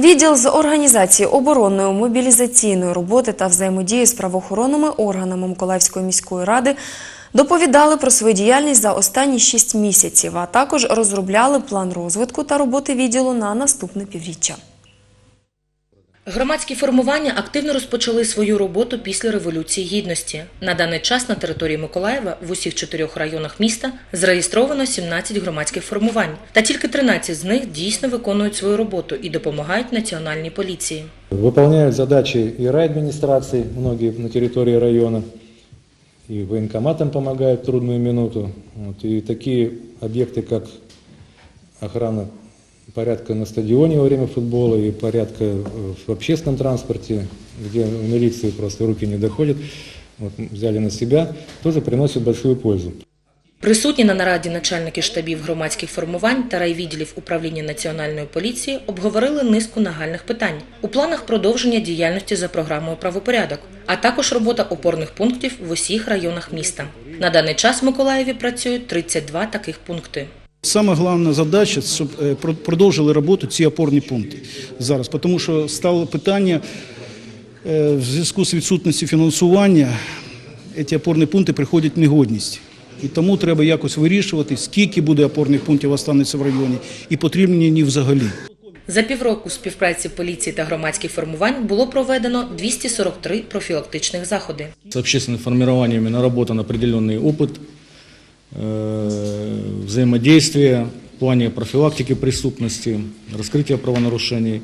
Відділ з організації оборонної мобілізаційної роботи та взаємодії з правоохоронними органами Миколаївської міської ради доповідали про свою діяльність за останні шість місяців, а також розробляли план розвитку та роботи відділу на наступне півріччя. Громадські формування активно розпочали свою роботу після Революції Гідності. На даний час на території Миколаєва в усіх чотирьох районах міста зареєстровано 17 громадських формувань, та тільки 13 з них дійсно виконують свою роботу і допомагають національній поліції. Выполняют задачи и райадминистрации, многие на территории района, и военкоматам помогают в трудную минуту. Вот, и такие объекты, как охрана порядка на стадионе во время футбола и порядка э, в общественном транспорте, где у милиции просто руки не доходят, вот, взяли на себя, тоже приносят большую пользу. Присутні на нараді начальники штабів громадських формувань та райвідділів управління національної поліції обговорили низку нагальних питань у планах продовження діяльності за програмою правопорядок, а також робота опорних пунктів в усіх районах міста. На даний час в Миколаєві працюють 32 таких пункти. Саме головна задача, щоб е, про- продовжили роботу ці опорні пункти зараз, тому що стало питання е, в зв'язку з відсутністю фінансування, ці опорні пункти приходять в негодність. І тому треба якось вирішувати, скільки буде опорних пунктів останеться в районі, і потрібні вони взагалі. За півроку співпраці поліції та громадських формувань було проведено 243 профілактичних заходи. С общественными формированиями наработан определенный опыт э, взаимодействия в плане профилактики преступности, раскрытия правонарушений.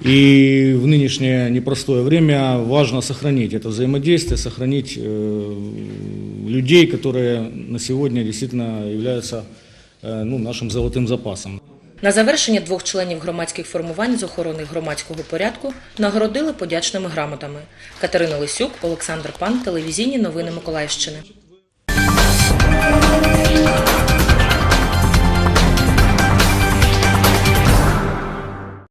И в нынешнее непростое время важно сохранить это взаимодействие, сохранить э, людей, которые на сегодня действительно являются э, ну, нашим золотым запасом. На завершення двох членів громадських формувань з охорони громадського порядку нагородили подячними грамотами. Катерина Лисюк, Олександр Пан, телевізійні новини Миколаївщини.